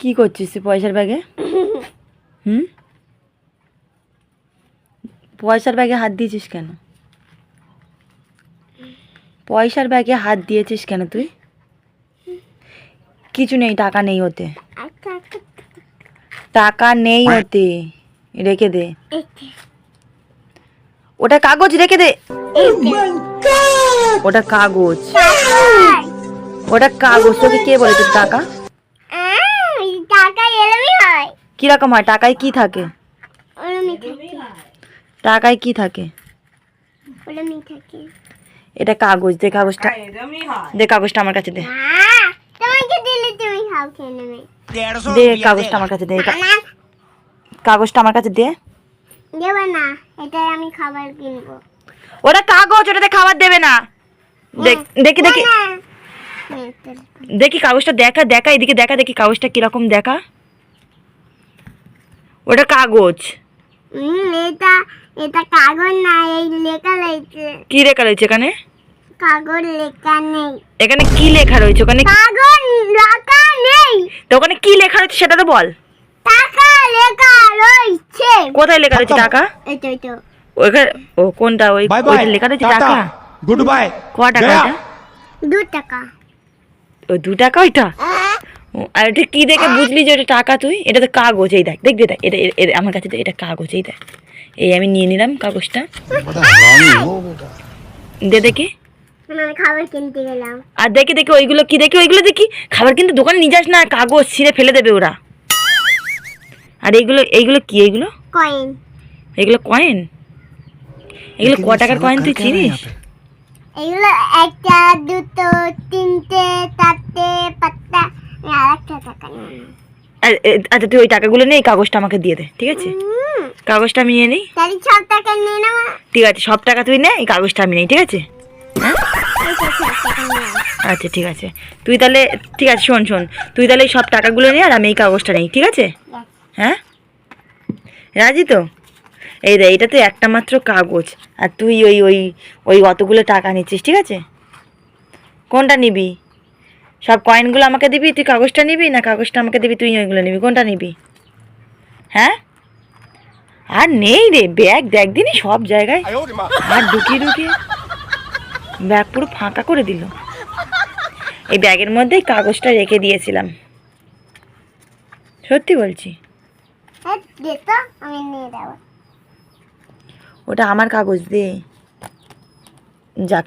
কি করছিস তুই পয়সার ব্যাগে? হুম? পয়সার ব্যাগে হাত দিয়েছিস কেন? পয়সার ব্যাগে হাত দিয়েছিস কেন তুই? কিছু নেই টাকা নেই ওতে। টাকা নেই ওতে। রেখে দে। ওটা কাগজ রেখে দে। ওটা কাগজ। ওটা কাগজ। তোকে কে বলেছে? টাকা? কীরকম হয়? টাকায় কি থাকে? টাকায় কি থাকে? এটা কাগজ দে কাগজটা। দে কাগজটা আমার কাছে দে। দে কাগজটা আমার কাছে দে কাগজটা আমার কাছে দে। দেবে না এটাই আমি খাবার কিনবো। ওটা কাগজ ওটাতে খাবার দেবে না। দেখ- দেখি দেখি কাগজটা দেখা দেখা এদিকে দেখা দেখি কাগজটা কীরকম দেখা। ওটা কাগজ। হুম এটা এটা কাগজ না এই লেখা রয়েছে। কি লেখা রয়েছে এখানে? কাগজ লেখা নেই। এখানে কি লেখা রয়েছে? ওখানে কাগজ লেখা নেই। তো ওখানে কি লেখা রয়েছে সেটা তো বল। টাকা লেখা রয়েছে। কোথায় লেখা রয়েছে টাকা? এটা এটা ওখানে ও কোনটা? ওই ওই লেখা রয়েছে টাকা? Good bye. ক টাকা এটা? দু টাকা। ও দু টাকা ওইটা? আর এটা কি দেখে বুঝলি যে ওটা টাকা তুই? এটা তো কাগজ এই দেখ দেখবি দেখ এটা আমার কাছে তো এটা কাগজ এই দেখ। এই আমি নিয়ে নিলাম কাগজটা। দে দেখি। আমি খাবার কিনতে গেলাম। আর দেখি দেখি ওইগুলো কি দেখি ওইগুলো দেখি। খাবার কিন্তু দোকানে নিয়ে যাস না কাগজ ছিঁড়ে ফেলে দেবে ওরা। আর এইগুলো এইগুলো কি এইগুলো? কয়েন। এগুলো কয়েন? এগুলো ক টাকার কয়েন তুই চিনিস? এগুলো একটা দুটো তিনটে চারটে আচ্ছা তুই ওই টাকাগুলো এই কাগজটা আমাকে দিয়ে দে ঠিক আছে? কাগজটা আমি নিয়ে নিই। ঠিক আছে সব টাকা তুই নে এই কাগজটা আমি নেই ঠিক আছে? নেওয়া আচ্ছা ঠিক আছে। তুই তাহলে ঠিক আছে শোন শোন। তুই তাহলে এই সব টাকাগুলো নিয়ে আর আমি এই কাগজটা নেই ঠিক আছে? হ্যাঁ? রাজি তো? এই রে এটা তো একটা মাত্র কাগজ। আর তুই ওই ওই ওই অতগুলো টাকা নিচ্ছিস ঠিক আছে? কোনটা নিবি? সব কয়েনগুলো আমাকে দিবি তুই কাগজটা নিবি না কাগজটা আমাকে দিবি তুই ওইগুলো নিবি কোনটা নিবি? হ্যাঁ? আর নেই রে ব্যাগ দেখ দিনই সব জায়গায়। আর ঢুকিয়ে ঢুকিয়ে। ব্যাগ পুরো ফাঁকা করে দিল। এই ব্যাগের মধ্যেই কাগজটা রেখে দিয়েছিলাম। সত্যি বলছি। হ্যাঁ দে তো আমি নিয়ে দেবো ওটা আমার কাগজ দে। যাক।